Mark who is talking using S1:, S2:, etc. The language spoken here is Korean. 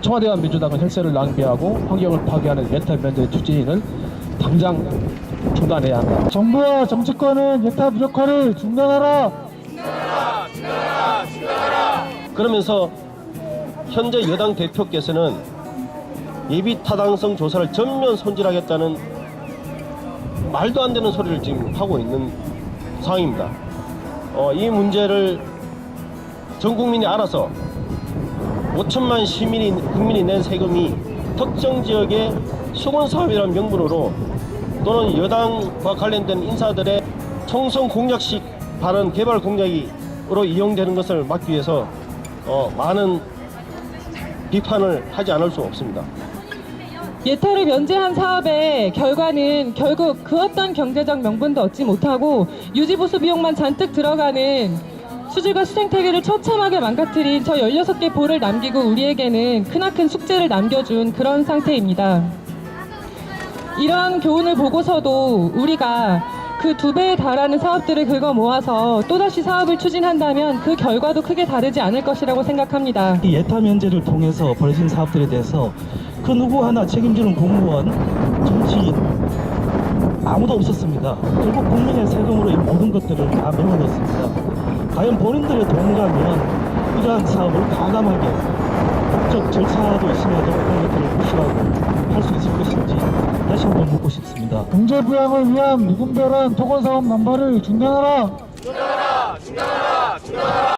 S1: 청와대와 민주당은 혈세를 낭비하고 환경을 파괴하는 예타 면제 추진을 당장 중단해야 한다.
S2: 정부와 정치권은 예타 부족화를 중단하라.
S3: 그러면서 현재 여당 대표께서는 예비 타당성 조사를 전면 손질하겠다는 말도 안 되는 소리를 지금 하고 있는 상황입니다. 어, 이 문제를 전 국민이 알아서 5천만 시민이 국민이 낸 세금이 특정 지역의 수건 사업이라는 명분으로 또는 여당과 관련된 인사들의 총선 공약식 발언 개발 공약으로 이용되는 것을 막기 위해서 어, 많은 비판을 하지 않을 수 없습니다.
S4: 예타를 면제한 사업의 결과는 결국 그 어떤 경제적 명분도 얻지 못하고 유지보수 비용만 잔뜩 들어가는 수질과 수생태계를 처참하게 망가뜨린 저 16개 볼을 남기고 우리에게는 크나큰 숙제를 남겨준 그런 상태입니다. 이러한 교훈을 보고서도 우리가 그 두 배에 달하는 사업들을 긁어 모아서 또다시 사업을 추진한다면 그 결과도 크게 다르지 않을 것이라고 생각합니다.
S5: 이 예타 면제를 통해서 벌어진 사업들에 대해서 그 누구 하나 책임지는 공무원, 정치인 아무도 없었습니다. 결국 국민의 세금으로 이 모든 것들을 다 메워넣었습니다. 과연 본인들의 돈과 면 투자한 사업을 과감하게 법적 절차도 있으면서 그런 것들을 무시하고 할 수 있을 것인지 다시 한번 묻고 싶습니다.
S2: 경제 부양을 위한 무분별한 토건사업 남발을 중단하라! 중단하라! 중단하라! 중단하라!